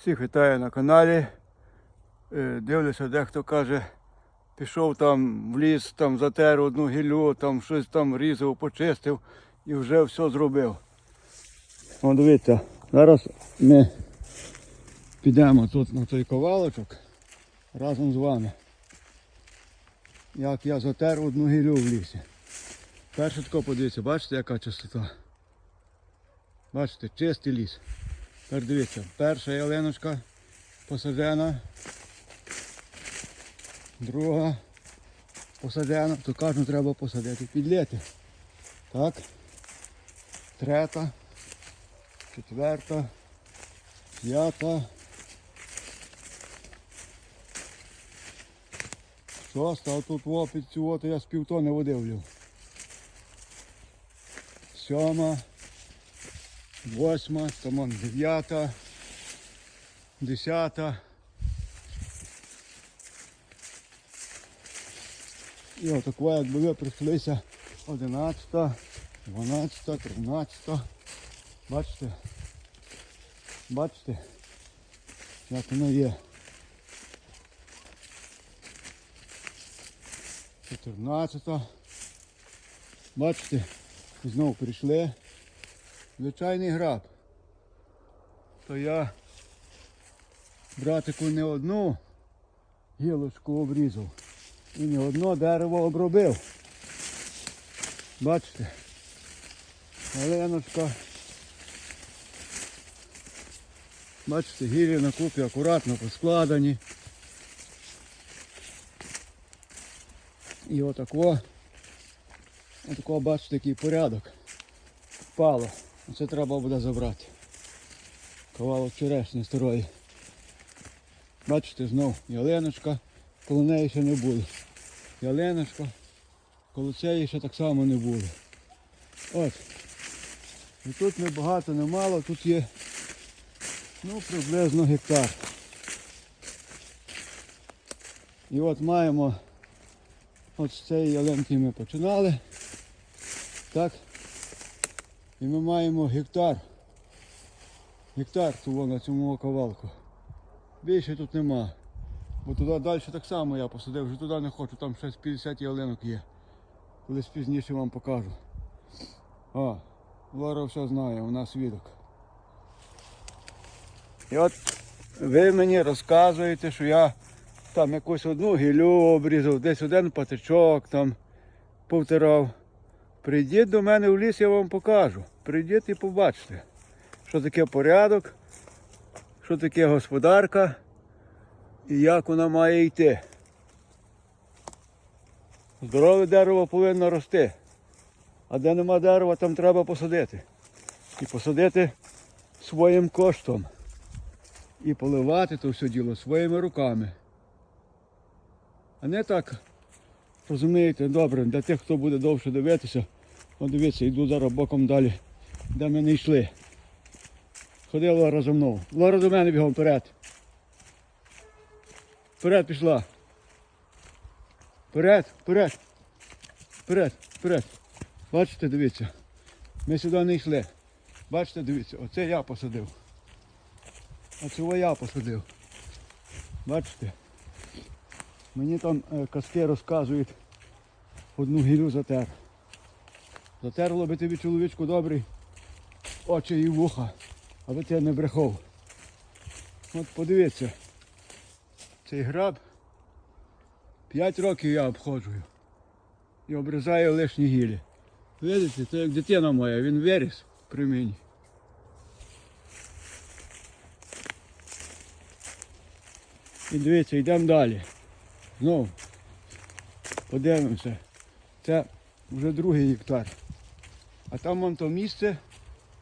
Всіх вітаю на каналі. Е, Дивлюся, дехто каже, пішов там в ліс, там затер одну гіллю, там щось там різав, почистив і вже все зробив. О, дивіться, зараз ми підемо тут на той ковалочок разом з вами. Як я затер одну гіллю в лісі. Перше тако подивіться, бачите, яка чистота. Бачите, чистий ліс. Тепер дивіться, перша ялиночка посаджена, друга посаджена, то кожну треба посадити підліти. Так. Третя, четверта, п'ята. Шоста, а тут во, під цю воду я з півтони води влив. Сьома восьма, тамон, дев'ята, десята. І отако, якби ви прийшлися одинадцята, дванадцята, тринадцята. Бачите? Бачите? Як воно є. Чотирнадцята. Бачите? Знову прийшли. Звичайний граб. То я братику не одну гілочку обрізав і не одно дерево обробив. Бачите? Оленочка. Бачите, гілі на купі акуратно поскладені. І отако, отако, бачите, який порядок. Впало. Це треба буде забрати. Ковалок черешні старої. Бачите, знов ялиночка, коло неї ще не буде. Ялиночка, коло цієї ще так само не буде. От. І тут не багато, не мало, тут є ну, приблизно гектар. І от маємо от з цієї ялинки ми починали. Так. І ми маємо гектар. Гектар того на цьому ковалку. Більше тут нема. Бо туди далі так само я посадив, вже туди не хочу, там ще 50 ялинок є. Колись пізніше вам покажу. А, Лора все знає, у нас свідок. І от ви мені розказуєте, що я там якусь одну гілю обрізав, десь один патичок там повтирав. Прийдіть до мене в ліс, я вам покажу. Прийдіть і побачите, що таке порядок, що таке господарка і як вона має йти. Здорове дерево повинно рости. А де нема дерева, там треба посадити. І посадити своїм коштом. І поливати то все діло своїми руками. А не так, розумієте, добре, для тих, хто буде довше дивитися. От дивіться, йду зараз боком далі, де ми не йшли. Ходила Лора за мною. Лора до мене бігом вперед. Вперед пішла. Вперед, вперед. Вперед, вперед. Бачите, дивіться. Ми сюди не йшли. Бачите, дивіться, оце я посадив. А цього я посадив. Бачите? Мені там е, казки розказують одну гілю затер. Затерло би тобі чоловічку добрий очі і вуха, аби ти не брехав. От подивіться, цей граб 5 років я обходжу і обрізаю лишні гілі. Видите, це як дитина моя, він виріс при мені. І дивіться, йдемо далі. Знову подивимося. Це вже другий гектар. А там вон то місце.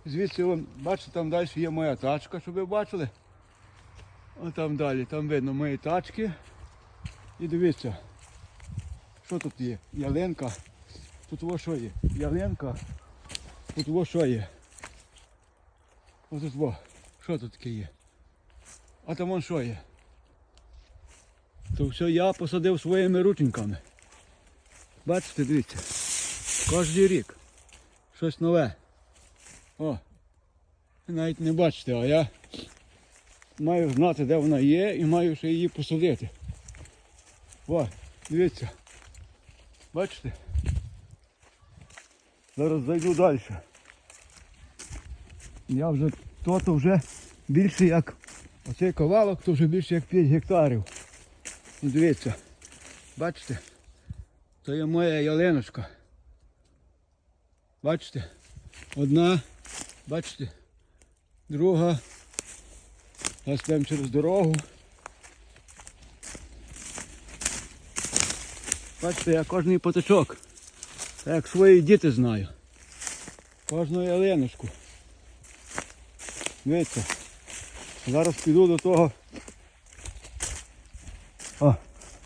Звідси, вон, бачите, там далі є моя тачка, щоб ви бачили. Ось там далі, там видно мої тачки. І дивіться, що тут є? Ялинка. Тут ось що є? Ялинка. Тут ось що є. Ось тут во. Що тут таке є? А там вон що є? То все я посадив своїми рученьками. Бачите, дивіться. Кожний рік. Щось нове. О. Навіть не бачите, а я маю знати, де вона є, і маю ще її посадити. О, дивіться. Бачите? Зараз зайду далі. Я вже то, то вже більше як оцей ковалок, то вже більше як 5 гектарів. Ну, дивіться, бачите? То є моя ялиночка. Бачите? Одна, бачите, друга. Зараз йдемо через дорогу. Бачите, я кожний поточок. Так як свої діти знаю. Кожну ялиночку. Дивіться. Зараз піду до того. О,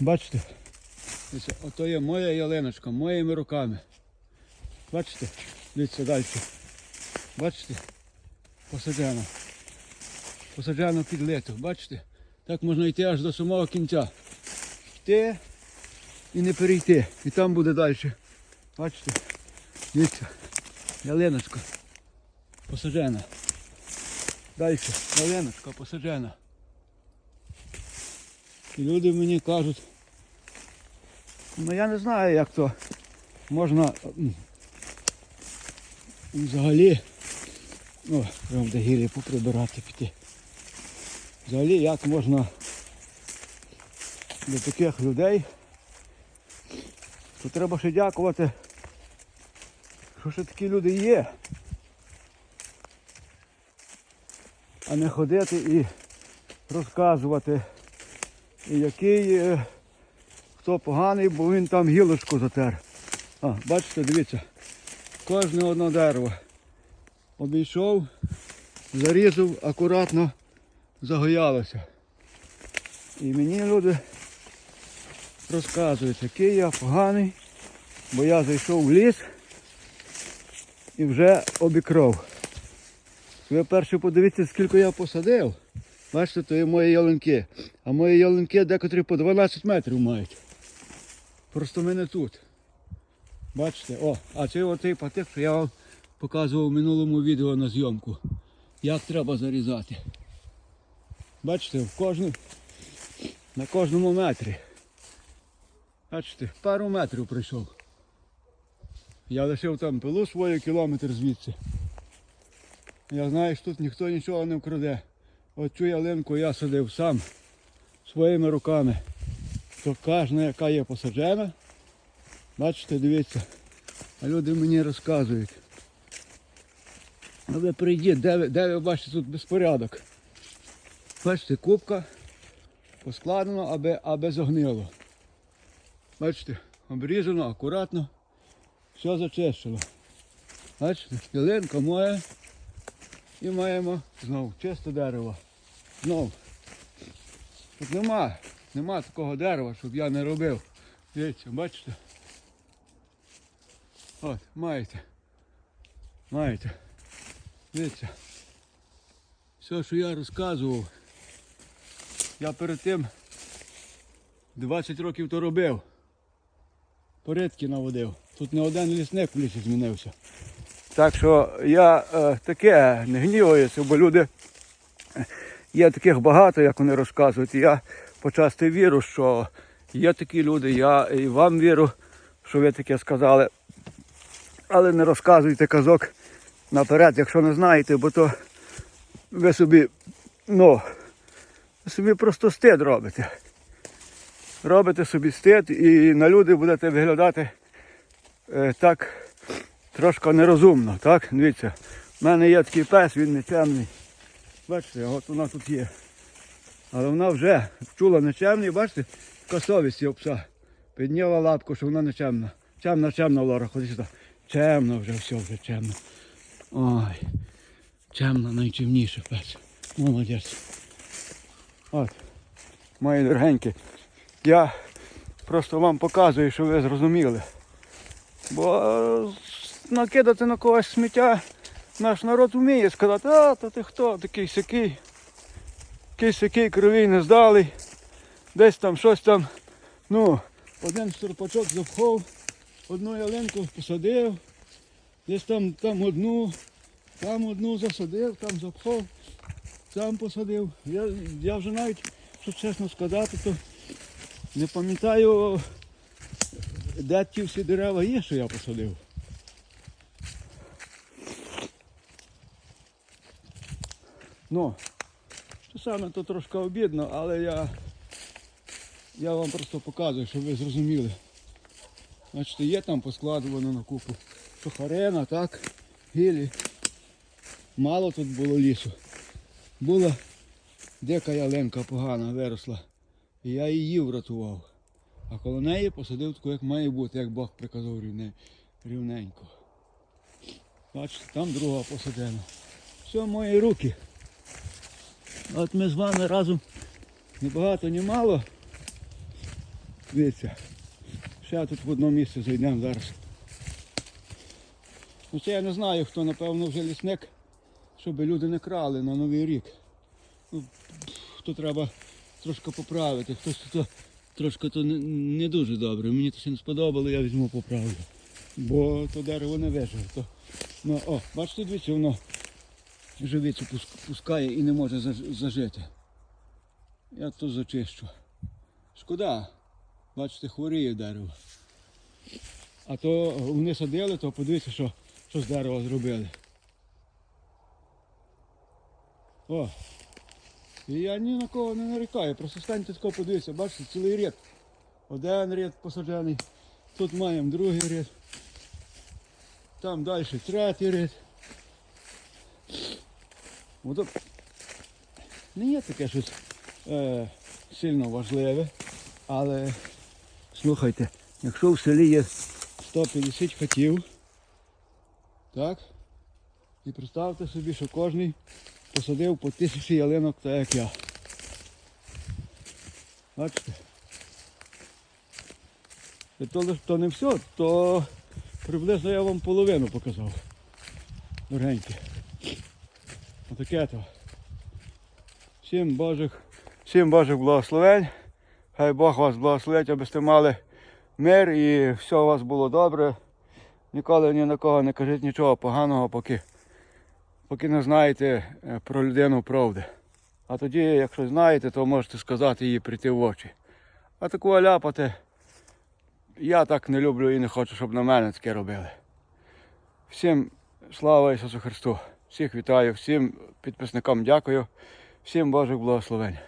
бачите? Дивіться, ото є моя ялиночка, моїми руками. Бачите? Дивіться далі. Бачите? Посаджено. Посаджено під лето. Бачите? Так можна йти аж до самого кінця. Йти і не перейти. І там буде далі. Бачите? Дивіться. Ялиночка. Посаджена. Далі. Ялиночка посаджена. І люди мені кажуть, ну я не знаю, як то можна взагалі. О, прям де гір'я поприбирати піти. Взагалі як можна до таких людей, то треба ще дякувати, що ще такі люди є. А не ходити і розказувати, і який е, хто поганий, бо він там гілочку затер. А, бачите, дивіться, кожне одне дерево обійшов, зарізав, акуратно загоялося. І мені люди розказують, який я поганий, бо я зайшов в ліс і вже обікров. Ви перше подивіться, скільки я посадив. Бачите, то є мої ялинки. А мої ялинки декотрі по 12 метрів мають. Просто ми не тут. Бачите, о, а це оцей патик, що я вам показував в минулому відео на зйомку. Як треба зарізати. Бачите, в кожну, на кожному метрі. Бачите, пару метрів пройшов. Я лишив там пилу свою кілометр звідси. Я знаю, що тут ніхто нічого не вкраде. От цю ялинку я садив сам своїми руками. То кожна, яка є посаджена. Бачите, дивіться. А люди мені розказують. Ну ви прийдіть, де ви, де ви бачите тут безпорядок. Бачите, кубка поскладено, аби, аби загнило. Бачите, обрізано, акуратно, все зачищено. Бачите, ялинка моя. І маємо знову чисте дерево. Знову. Тут нема, нема такого дерева, щоб я не робив. Дивіться, бачите? От, маєте. Маєте. Дивіться. Все, що я розказував, я перед тим 20 років то робив. Порядки наводив. Тут не один лісник в лісі змінився. Так що я е, таке не гніваюся, бо люди е, є таких багато, як вони розказують. Я почасти вірю, що є такі люди, я і вам вірю, що ви таке сказали. Але не розказуйте казок наперед, якщо не знаєте, бо то ви собі, ну, собі просто стид робите. Робите собі стид і на люди будете виглядати е, так трошки нерозумно, так? Дивіться, в мене є такий пес, він нечемний. Бачите, от вона тут є. Але вона вже чула нечемний, бачите, така совість є пса. Підняла лапку, що вона нечемна. Чемна, чемна, Лора, ходи сюди. Чемно вже, все вже чемно. Ой, чемна, найчемніша пес. Молодець. От, мої дорогенькі, я просто вам показую, що ви зрозуміли. Бо накидати на когось сміття наш народ вміє сказати, а то ти хто, такий сякий, такий сякий кривий не здалий, десь там щось там, ну, один стурпачок запхав, одну ялинку посадив, десь там, там одну, там одну засадив, там запхав. Сам посадив. Я, я вже навіть, що чесно сказати, то не пам'ятаю, де ті всі дерева є, що я посадив. Ну, це саме то трошки обідно, але я, я вам просто показую, щоб ви зрозуміли. Бачите, є там поскладувано на купу сухарена, так, гілі. Мало тут було лісу. Була дика ялинка погана виросла. І я її врятував. А коло неї посадив таку, як має бути, як Бог приказав рівне, рівненько. Бачите, там друга посадена. Все мої руки. От ми з вами разом ні багато, ні мало. Дивіться. Ще тут в одно місце зайдемо зараз. Ну це я не знаю, хто, напевно, вже лісник, щоб люди не крали на Новий рік. Ну, то треба трошки поправити. Хтось то трошки то не, не дуже добре. Мені то ще не сподобало, я візьму поправлю. Бо то дерево не виживе. То, ну, о, бачите, дивіться, воно живицю пускає і не може зажити. Я то зачищу. Шкода. Бачите, хворіє дерево. А то вони садили, то подивіться, що, що з дерева зробили. О! І я ні на кого не нарікаю, просто станьте тако подивіться, бачите, цілий ряд. Один ряд посаджений, тут маємо другий ряд. Там далі третій ряд. Ото не є таке щось е, сильно важливе, але слухайте, якщо в селі є 150 хатів, так? І представте собі, що кожен посадив по тисячі ялинок, так як я. Бачите? І то, то не все, то приблизно я вам половину показав. Дорогенькі. Отаке то. Всім Божих, всім Божих благословень. Хай Бог вас благословить, аби сте мали мир і все у вас було добре. Ніколи ні на кого не кажіть нічого поганого, поки, поки не знаєте е, про людину правди. А тоді, якщо знаєте, то можете сказати їй прийти в очі. А таку ляпати я так не люблю і не хочу, щоб на мене таке робили. Всім слава Ісусу Христу! Всіх вітаю, всім підписникам дякую, всім Божих благословень.